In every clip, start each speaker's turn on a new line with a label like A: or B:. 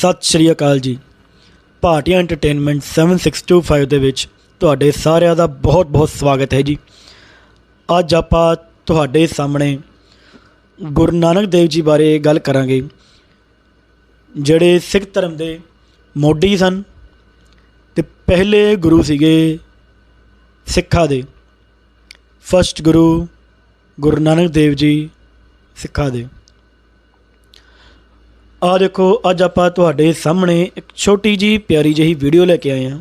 A: ਸਤਿ ਸ਼੍ਰੀ ਅਕਾਲ ਜੀ। ਭਾਟੀਆ ਐਂਟਰਟੇਨਮੈਂਟ 7625 ਦੇ ਵਿੱਚ ਤੁਹਾਡੇ ਸਾਰਿਆਂ ਦਾ ਬਹੁਤ-ਬਹੁਤ ਸਵਾਗਤ ਹੈ ਜੀ। ਅੱਜ ਆਪਾਂ ਤੁਹਾਡੇ ਸਾਹਮਣੇ ਗੁਰੂ ਨਾਨਕ ਦੇਵ ਜੀ ਬਾਰੇ ਗੱਲ ਕਰਾਂਗੇ। ਜਿਹੜੇ ਸਿੱਖ ਧਰਮ ਦੇ ਮੋਢੀ ਸਨ ਤੇ ਪਹਿਲੇ ਗੁਰੂ ਸੀਗੇ ਸਿੱਖਾਂ ਦੇ। ਫਸਟ ਗੁਰੂ ਗੁਰੂ ਨਾਨਕ ਦੇਵ ਜੀ ਸਿੱਖਾਂ ਦੇ। ਆ ਦੇਖੋ, ਅੱਜ ਆਪਾਂ ਤੁਹਾਡੇ ਸਾਹਮਣੇ ਇੱਕ ਛੋਟੀ ਜੀ ਪਿਆਰੀ ਜਿਹੀ ਵੀਡੀਓ ਲੈ ਕੇ ਆਏ ਹਾਂ।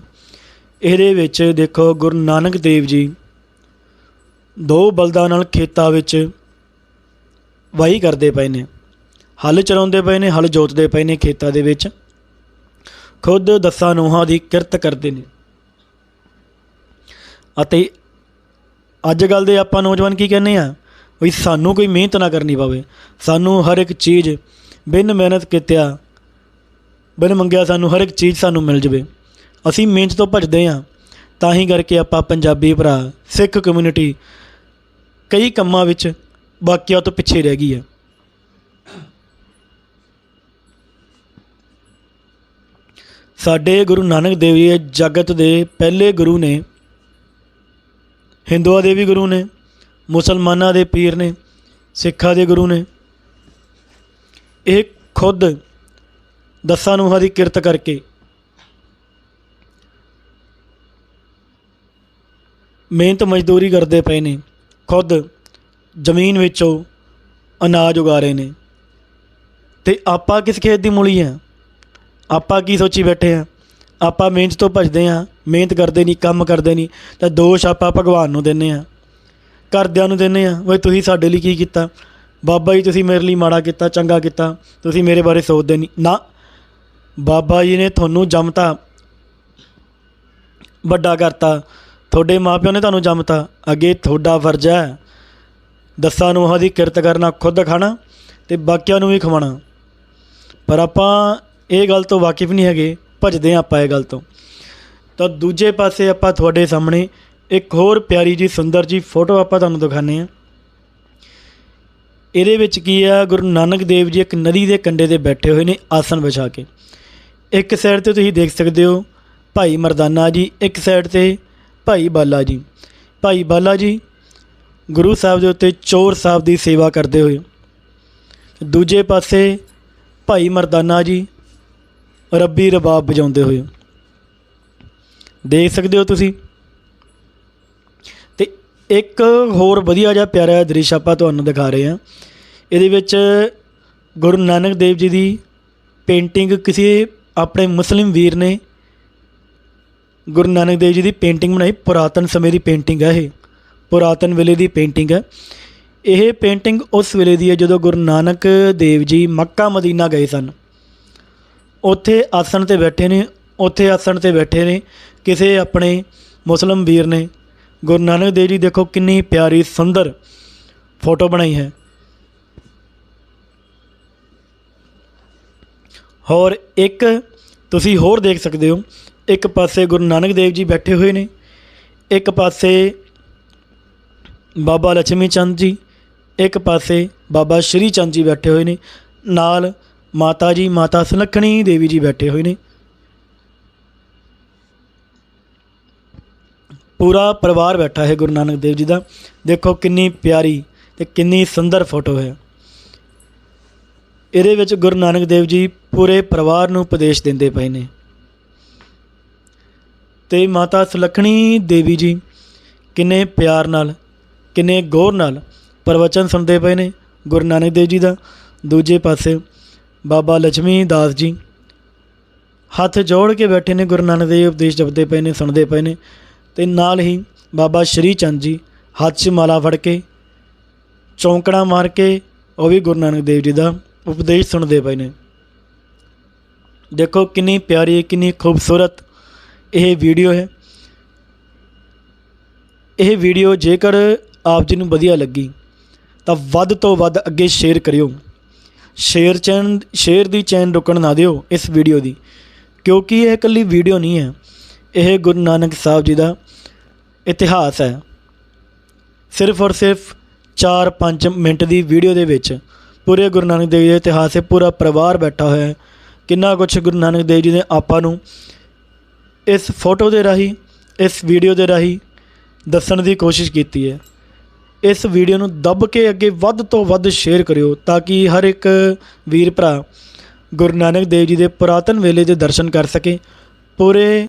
A: ਇਹਦੇ ਵਿੱਚ ਦੇਖੋ, ਗੁਰੂ ਨਾਨਕ ਦੇਵ ਜੀ ਦੋ ਬਲਦਾਂ ਨਾਲ ਖੇਤਾਂ ਵਿੱਚ ਵਾਹੀ ਕਰਦੇ ਪਏ ਨੇ। ਹਲ ਚਲਾਉਂਦੇ ਪਏ ਨੇ, ਹਲ ਜੋਤਦੇ ਪਏ ਨੇ ਖੇਤਾਂ ਦੇ ਵਿੱਚ। ਖੁਦ ਦਸਾਂ ਨੂਹਾਂ ਦੀ ਕਿਰਤ ਕਰਦੇ ਨੇ। ਅਤੇ ਅੱਜ ਕੱਲ ਦੇ ਆਪਾਂ ਨੌਜਵਾਨ ਕੀ ਕਹਿੰਦੇ ਆ? ਵੀ ਸਾਨੂੰ ਕੋਈ ਮਿਹਨਤ ਨਾ ਕਰਨੀ ਪਵੇ। ਸਾਨੂੰ ਹਰ ਇੱਕ ਚੀਜ਼ ਬਿਨ ਮਿਹਨਤ ਕੀਤਿਆ, ਬਿਨ ਮੰਗਿਆ ਸਾਨੂੰ ਹਰ ਇੱਕ ਚੀਜ਼ ਸਾਨੂੰ ਮਿਲ ਜਵੇ। ਅਸੀਂ ਮਿਹਨਤ ਤੋਂ ਭੱਜਦੇ ਹਾਂ, ਤਾਂ ਹੀ ਕਰਕੇ ਆਪਾਂ ਪੰਜਾਬੀ ਭਰਾ, ਸਿੱਖ ਕਮਿਊਨਿਟੀ ਕਈ ਕੰਮਾਂ ਵਿੱਚ ਬਾਕੀਆਂ ਤੋਂ ਪਿੱਛੇ ਰਹਿ ਗਈ ਹੈ। ਸਾਡੇ ਗੁਰੂ ਨਾਨਕ ਦੇਵ ਜੀ ਜਗਤ ਦੇ ਪਹਿਲੇ ਗੁਰੂ ਨੇ, ਹਿੰਦੂਆਂ ਦੇ ਵੀ ਗੁਰੂ ਨੇ, ਮੁਸਲਮਾਨਾਂ ਦੇ ਪੀਰ ਨੇ, ਸਿੱਖਾਂ ਦੇ ਗੁਰੂ ਨੇ ਇਹ ਖੁਦ ਦਸਾਂ ਨੂੰਹਾਂ ਦੀ ਕਿਰਤ ਕਰਕੇ। ਮਿਹਨਤ ਮਜ਼ਦੂਰੀ ਕਰਦੇ ਪਏ ਨੇ, ਖੁਦ ਜ਼ਮੀਨ ਵਿੱਚੋਂ ਅਨਾਜ ਉਗਾ ਰਹੇ ਨੇ। ਤੇ ਆਪਾਂ ਕਿਸ ਖੇਤ ਦੀ ਮੂਲੀ ਆ ਆਪਾਂ ਕੀ ਸੋਚੀ ਬੈਠੇ ਆ ਆਪਾਂ ਮਿਹਨਤ ਤੋਂ ਭੱਜਦੇ ਆ ਮਿਹਨਤ ਕਰਦੇ ਨਹੀਂ, ਕੰਮ ਕਰਦੇ ਨਹੀਂ, ਤਾਂ ਦੋਸ਼ ਆਪਾਂ ਭਗਵਾਨ ਨੂੰ ਦਿੰਨੇ ਆ ਘਰਦਿਆਂ ਨੂੰ ਦਿੰਨੇ ਆ ਓਏ, ਤੁਸੀਂ ਸਾਡੇ ਲਈ ਕੀ ਕੀਤਾ? ਬਾਬਾ ਜੀ, ਤੁਸੀਂ ਮੇਰੇ ਲਈ ਮਾੜਾ ਕੀਤਾ, ਚੰਗਾ ਕੀਤਾ, ਤੁਸੀਂ ਮੇਰੇ ਬਾਰੇ ਸੋਚਦੇ ਨਹੀਂ। ਨਾ, ਬਾਬਾ ਜੀ ਨੇ ਤੁਹਾਨੂੰ ਜੰਮਤਾ, ਵੱਡਾ ਕਰਤਾ। ਤੁਹਾਡੇ ਮਾਪਿਓ ਨੇ ਤੁਹਾਨੂੰ ਜੰਮਤਾ। ਅੱਗੇ ਤੁਹਾਡਾ ਫਰਜ਼ ਹੈ ਦਸਾਂ ਨੂੰ ਉਹਦੀ ਕਿਰਤ ਕਰਨਾ, ਖੁਦ ਖਾਣਾ ਤੇ ਬਾਕੀਆਂ ਨੂੰ ਵੀ ਖਵਾਉਣਾ। ਪਰ ਆਪਾਂ ਇਹ ਗੱਲ ਤੋਂ ਵਾਕਿਫ ਨਹੀਂ ਹੈਗੇ, ਭਜਦੇ ਹਾਂ ਆਪਾਂ ਇਹ ਗੱਲ ਤੋਂ। ਤਾਂ ਦੂਜੇ ਪਾਸੇ ਆਪਾਂ ਤੁਹਾਡੇ ਸਾਹਮਣੇ ਇੱਕ ਹੋਰ ਪਿਆਰੀ ਜੀ ਸੁੰਦਰ ਜੀ ਫੋਟੋ ਆਪਾਂ ਤੁਹਾਨੂੰ ਦਿਖਾਣੇ ਆ ਇਹਦੇ ਵਿੱਚ ਕੀ ਆ, ਗੁਰੂ ਨਾਨਕ ਦੇਵ ਜੀ ਇੱਕ ਨਦੀ ਦੇ ਕੰਢੇ ਤੇ ਬੈਠੇ ਹੋਏ ਨੇ ਆਸਣ ਵਿਛਾ ਕੇ। ਇੱਕ ਸਾਈਡ ਤੇ ਤੁਸੀਂ ਦੇਖ ਸਕਦੇ ਹੋ ਭਾਈ ਮਰਦਾਨਾ ਜੀ, ਇੱਕ ਸਾਈਡ ਤੇ ਭਾਈ ਬਾਲਾ ਜੀ। ਭਾਈ ਬਾਲਾ ਜੀ ਗੁਰੂ ਸਾਹਿਬ ਦੇ ਉੱਤੇ ਚੋਰ ਸਾਹਿਬ ਦੀ ਸੇਵਾ ਕਰਦੇ ਹੋਏ। ਦੂਜੇ ਪਾਸੇ ਭਾਈ ਮਰਦਾਨਾ ਜੀ ਰੱਬੀ ਰਬਾਬ ਵਜਾਉਂਦੇ ਹੋਏ। ਦੇਖ ਸਕਦੇ ਹੋ ਤੁਸੀਂ ਇੱਕ ਹੋਰ ਵਧੀਆ ਜਿਹਾ ਪਿਆਰਾ ਦ੍ਰਿਸ਼ ਆਪਾਂ ਤੁਹਾਨੂੰ ਦਿਖਾ ਰਹੇ ਹਾਂ। ਇਹਦੇ ਵਿੱਚ ਗੁਰੂ ਨਾਨਕ ਦੇਵ ਜੀ ਦੀ ਪੇਂਟਿੰਗ ਕਿਸੇ ਆਪਣੇ ਮੁਸਲਿਮ ਵੀਰ ਨੇ ਗੁਰੂ ਨਾਨਕ ਦੇਵ ਜੀ ਦੀ ਪੇਂਟਿੰਗ ਬਣਾਈ। ਪੁਰਾਤਨ ਸਮੇਂ ਦੀ ਪੇਂਟਿੰਗ ਹੈ ਇਹ। ਪੁਰਾਤਨ ਵੇਲੇ ਦੀ ਪੇਂਟਿੰਗ ਹੈ ਇਹ ਪੇਂਟਿੰਗ ਉਸ ਵੇਲੇ ਦੀ ਹੈ ਜਦੋਂ ਗੁਰੂ ਨਾਨਕ ਦੇਵ ਜੀ ਮੱਕਾ ਮਦੀਨਾ ਗਏ ਸਨ। ਉੱਥੇ ਆਸਣ ਤੇ ਬੈਠੇ ਨੇ, ਉੱਥੇ ਆਸਣ ਤੇ ਬੈਠੇ ਨੇ, ਕਿਸੇ ਆਪਣੇ ਮੁਸਲਮ ਵੀਰ ਨੇ ਗੁਰੂ ਨਾਨਕ ਦੇਵ ਜੀ ਦੇਖੋ ਕਿੰਨੀ ਪਿਆਰੀ, ਸੁੰਦਰ ਫੋਟੋ ਬਣਾਈ ਹੈ। ਹੋਰ ਇੱਕ ਤੁਸੀਂ ਹੋਰ ਦੇਖ ਸਕਦੇ ਹੋ। ਇੱਕ ਪਾਸੇ ਗੁਰੂ ਨਾਨਕ ਦੇਵ ਜੀ ਬੈਠੇ ਹੋਏ ਨੇ। ਇੱਕ ਪਾਸੇ ਬਾਬਾ ਲక్ష్ਮੀ ਚੰਦ ਜੀ, ਇੱਕ ਪਾਸੇ ਬਾਬਾ ਸ਼੍ਰੀ ਚੰਦ ਜੀ ਬੈਠੇ ਹੋਏ ਨੇ। ਨਾਲ ਮਾਤਾ ਜੀ, ਮਾਤਾ ਸੁਲੱਖਣੀ ਦੇਵੀ ਜੀ ਬੈਠੇ ਹੋਏ ਨੇ। ਪੂਰਾ ਪਰਿਵਾਰ ਬੈਠਾ ਹੈ ਗੁਰੂ ਨਾਨਕ ਦੇਵ ਜੀ ਦਾ। ਦੇਖੋ ਕਿੰਨੀ ਪਿਆਰੀ ਤੇ ਕਿੰਨੀ ਸੁੰਦਰ ਫੋਟੋ ਹੈ। ਇਹਦੇ ਵਿੱਚ ਗੁਰੂ ਨਾਨਕ ਦੇਵ ਜੀ ਪੂਰੇ ਪਰਿਵਾਰ ਨੂੰ ਉਪਦੇਸ਼ ਦਿੰਦੇ ਪਏ ਨੇ। ਤੇ ਮਾਤਾ ਸੁਲੱਖਣੀ ਦੇਵੀ ਜੀ ਕਿੰਨੇ ਪਿਆਰ ਨਾਲ, ਕਿੰਨੇ ਗੌਰ ਨਾਲ ਪ੍ਰਵਚਨ ਸੁਣਦੇ ਪਏ ਨੇ ਗੁਰੂ ਨਾਨਕ ਦੇਵ ਜੀ ਦਾ। ਦੂਜੇ ਪਾਸੇ ਬਾਬਾ ਲక్ష్ਮੀ ਦਾਸ ਜੀ ਹੱਥ ਜੋੜ ਕੇ ਬੈਠੇ ਨੇ ਗੁਰੂ ਨਾਨਕ ਦੇਵ ਉਪਦੇਸ਼ ਜਪਦੇ ਪਏ ਨੇ, ਸੁਣਦੇ ਪਏ ਨੇ। ਤੇ ਨਾਲ ਹੀ ਬਾਬਾ ਸ਼੍ਰੀ ਚੰਦ ਜੀ ਹੱਥ 'ਚ ਮਾਲਾ ਫੜ ਕੇ ਚੌਂਕੜਾ ਮਾਰ ਕੇ ਉਹ ਵੀ ਗੁਰੂ ਨਾਨਕ ਦੇਵ ਜੀ ਦਾ ਉਪਦੇਸ਼ ਸੁਣਦੇ ਪਏ ਨੇ। ਦੇਖੋ ਕਿੰਨੀ ਪਿਆਰੀ, ਕਿੰਨੀ ਖੂਬਸੂਰਤ ਇਹ ਵੀਡੀਓ ਹੈ। ਇਹ ਵੀਡੀਓ ਜੇਕਰ ਆਪ ਜੀ ਨੂੰ ਵਧੀਆ ਲੱਗੀ ਤਾਂ ਵੱਧ ਤੋਂ ਵੱਧ ਅੱਗੇ ਸ਼ੇਅਰ ਕਰਿਓ। ਸ਼ੇਅਰ ਚੈਨ ਸ਼ੇਅਰ ਦੀ ਚੈਨ ਰੁਕਣ ਨਾ ਦਿਓ ਇਸ ਵੀਡੀਓ ਦੀ, ਕਿਉਂਕਿ ਇਹ ਇਕੱਲੀ ਵੀਡੀਓ ਨਹੀਂ ਹੈ। ਇਹ ਗੁਰੂ ਨਾਨਕ ਸਾਹਿਬ ਜੀ ਦਾ ਇਤਿਹਾਸ ਹੈ। ਸਿਰਫ ਔਰ ਸਿਰਫ 4-5 ਮਿੰਟ ਦੀ ਵੀਡੀਓ ਦੇ ਵਿੱਚ ਪੂਰੇ ਗੁਰੂ ਨਾਨਕ ਦੇਵ ਜੀ ਦੇ ਇਤਿਹਾਸ ਹੈ। ਪੂਰਾ ਪਰਿਵਾਰ ਬੈਠਾ ਹੋਇਆ ਹੈ। ਕਿੰਨਾ ਕੁਛ ਗੁਰੂ ਨਾਨਕ ਦੇਵ ਜੀ ਨੇ ਆਪਾਂ ਨੂੰ ਇਸ ਫੋਟੋ ਦੇ ਰਾਹੀਂ, ਇਸ ਵੀਡੀਓ ਦੇ ਰਾਹੀਂ ਦੱਸਣ ਦੀ ਕੋਸ਼ਿਸ਼ ਕੀਤੀ ਹੈ। ਇਸ ਵੀਡੀਓ ਨੂੰ ਦੱਬ ਕੇ ਅੱਗੇ ਵੱਧ ਤੋਂ ਵੱਧ ਸ਼ੇਅਰ ਕਰਿਓ ਤਾਂ ਕਿ ਹਰ ਇੱਕ ਵੀਰ ਭਰਾ ਗੁਰੂ ਨਾਨਕ ਦੇਵ ਜੀ ਦੇ ਪੁਰਾਤਨ ਵੇਲੇ ਦੇ ਦਰਸ਼ਨ ਕਰ ਸਕੇ। ਪੂਰੇ